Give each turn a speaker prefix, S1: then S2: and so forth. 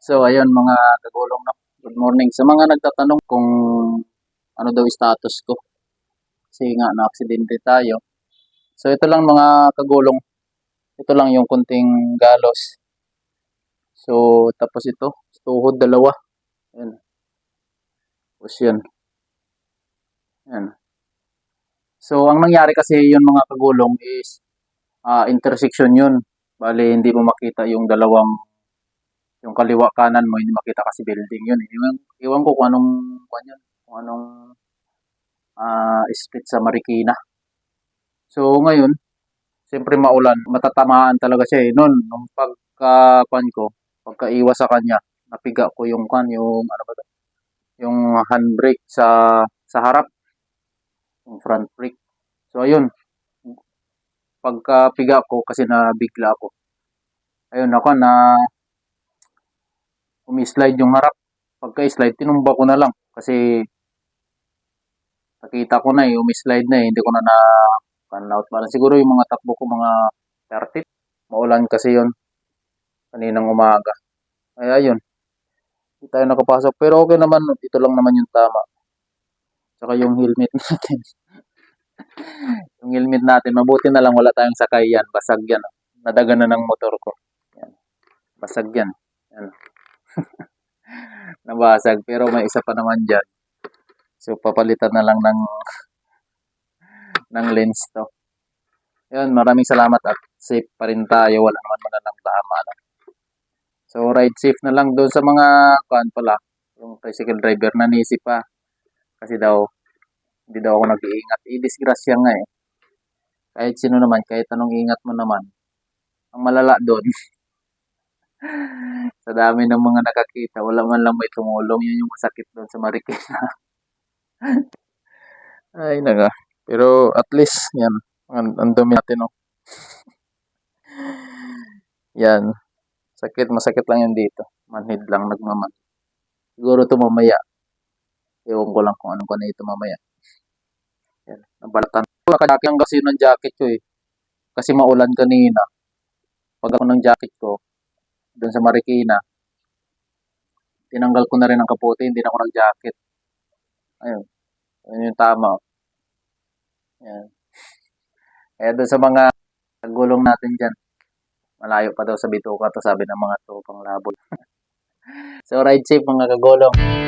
S1: So, ayun mga kagulong na. Good morning. Sa mga nagtatanong kung ano daw status ko. Kasi nga, na-aksidente tayo. So, ito lang mga kagulong. Ito lang yung kunting galos. So, tapos ito. Tuhod dalawa. Ayan. Tapos yan. Ayan. So, ang nangyari kasi yun mga kagulong is ah, intersection yun. Bali, hindi mo makita yung dalawang yung kaliwa kanan mo, hindi makita kasi building yun. eh. Iwan, iwan ko kung anong, kung yun, kung anong ah, street sa Marikina. So, ngayon, siyempre maulan, matatamaan talaga siya eh. Noon, nung pagka, ko, pagkaiwas sa kanya, napiga ko yung kan, yung, ano ba to? Yung handbrake sa, sa harap. Yung front brake. So, ayun. Pagkapiga ko, kasi nabigla ako. Ayun, ako na, umi-slide yung harap. Pagka-slide, tinumba ko na lang. Kasi, nakita ko na eh, umi-slide na eh. Hindi ko na na pan out. Parang siguro yung mga takbo ko, mga 30. Maulan kasi yon Kaninang umaga. Kaya yun. Hindi tayo nakapasok. Pero okay naman. Ito lang naman yung tama. Tsaka yung helmet natin. yung helmet natin. Mabuti na lang wala tayong sakay yan. Basag yan. Nadaga na ng motor ko. Yan. Basag yan. Yan. Nabasag. Pero may isa pa naman dyan. So, papalitan na lang ng ng lens to. Yun, maraming salamat at safe pa rin tayo. Wala naman mga nang tama. No? So, ride safe na lang doon sa mga, kuan pala, yung tricycle driver na nisip pa. Kasi daw, hindi daw ako nag-iingat. I-disgrasya nga eh. Kahit sino naman, kahit anong ingat mo naman. Ang malala doon, sa dami ng mga nakakita, wala man lang may tumulong. Yun yung masakit doon sa Marikina. Ay, naga. Pero at least, yan. Ang, ang dumi natin, oh. yan. Sakit, masakit lang yan dito. Manhid lang, nagmaman. Siguro ito mamaya. Ewan ko lang kung ano ko na ito mamaya. Yan, nabalatan. Nakajaki ang kasi ng jacket ko eh. Kasi maulan kanina. Pag ako ng jacket ko, doon sa Marikina, tinanggal ko na rin ang kapote, hindi na ako nag-jacket. Ayun. Ayun yung tama. Yan. Kaya doon sa mga gulong natin dyan, malayo pa daw sa bituka to sabi ng mga tupang labol. so ride safe mga kagulong.